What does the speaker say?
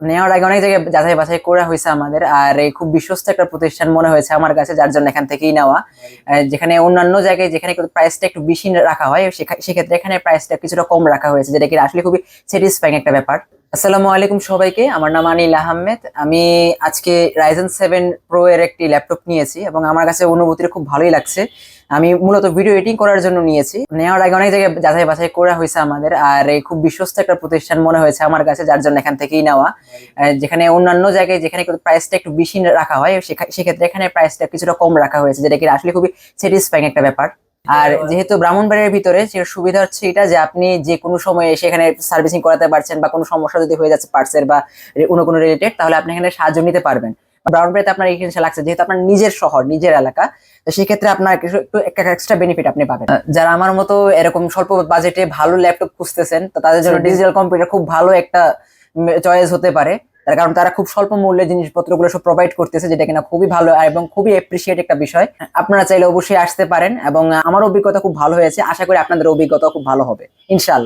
নেওয়ার আগে অনেক জায়গায় যাচাই বাছাই করা হয়েছে আমাদের, আর এই খুব বিশ্বস্ত একটা প্রতিষ্ঠান মনে হয়েছে আমার কাছে, যার জন্য এখান থেকেই নেওয়া। যেখানে অন্যান্য জায়গায় যেখানে প্রাইসটা একটু বেশি রাখা হয় সেক্ষেত্রে এখানে প্রাইসটা কিছুটা কম রাখা হয়েছে, যেটা কি আসলে খুবই স্যাটিসফাইং একটা ব্যাপার। আসসালামু আলাইকুম সবাইকে। আমার নাম আনিল আহমেদ। আমি আজকে রাইজেন সেভেন প্রো এর একটি ল্যাপটপ নিয়েছি এবং আমার কাছে অনুভূতিটা খুব ভালোই লাগছে। আমি মূলত ভিডিও এডিটিং করার জন্য নিয়েছি। নেওয়ার আগে অনেক জায়গায় যাচাই বাছাই করা হয়েছে আমাদের। আর এই খুব বিশ্বস্ত একটা প্রতিষ্ঠান মনে হয়েছে আমার কাছে, যার জন্য এখান থেকেই নেওয়া। যেখানে অন্যান্য জায়গায় যেখানে প্রাইসটা একটু বেশি রাখা হয় সেক্ষেত্রে এখানে প্রাইসটা কিছুটা কম রাখা হয়েছে, যেটা কি আসলে খুবই স্যাটিসফাইং একটা ব্যাপার। আর যেহেতু ব্রাহ্মণবাড়ির ভিতরে সেটা সুবিধা হচ্ছে এটা যে আপনি যে কোনো সময় এসে এখানে সার্ভিসিং করাতে পারছেন বা কোনো সমস্যা যদি হয়ে যাচ্ছে পার্টসের বা অন্য কোনো রিলেটেড তাহলে আপনি এখানে সাহায্য নিতে পারবেন। ব্রাহ্মণবাড়িতে আপনার এই জিনিসটা লাগছে যেহেতু আপনার নিজের শহর নিজের এলাকা তো সেক্ষেত্রে আপনার কিছু একটু এক্সট্রা বেনিফিট আপনি পাবেন। যারা আমার মতো এরকম স্বল্প বাজেটে ভালো ল্যাপটপ খুঁজতেছেন তো তাদের জন্য ডিজিটাল কম্পিউটার খুব ভালো একটা চয়েস হতে পারে। তার কারণ তারা খুব স্বল্প মূল্যে জিনিসপত্রগুলো সব প্রোভাইড করতেছে, যেটা কিনা খুবই ভালো এবং খুবই এপ্রিসিয়েট একটা বিষয়। আপনারা চাইলে অবশ্যই আসতে পারেন এবং আমার অভিজ্ঞতা খুব ভালো হয়েছে। আশা করি আপনাদের অভিজ্ঞতা খুব ভালো হবে। ইনশাল্লাহ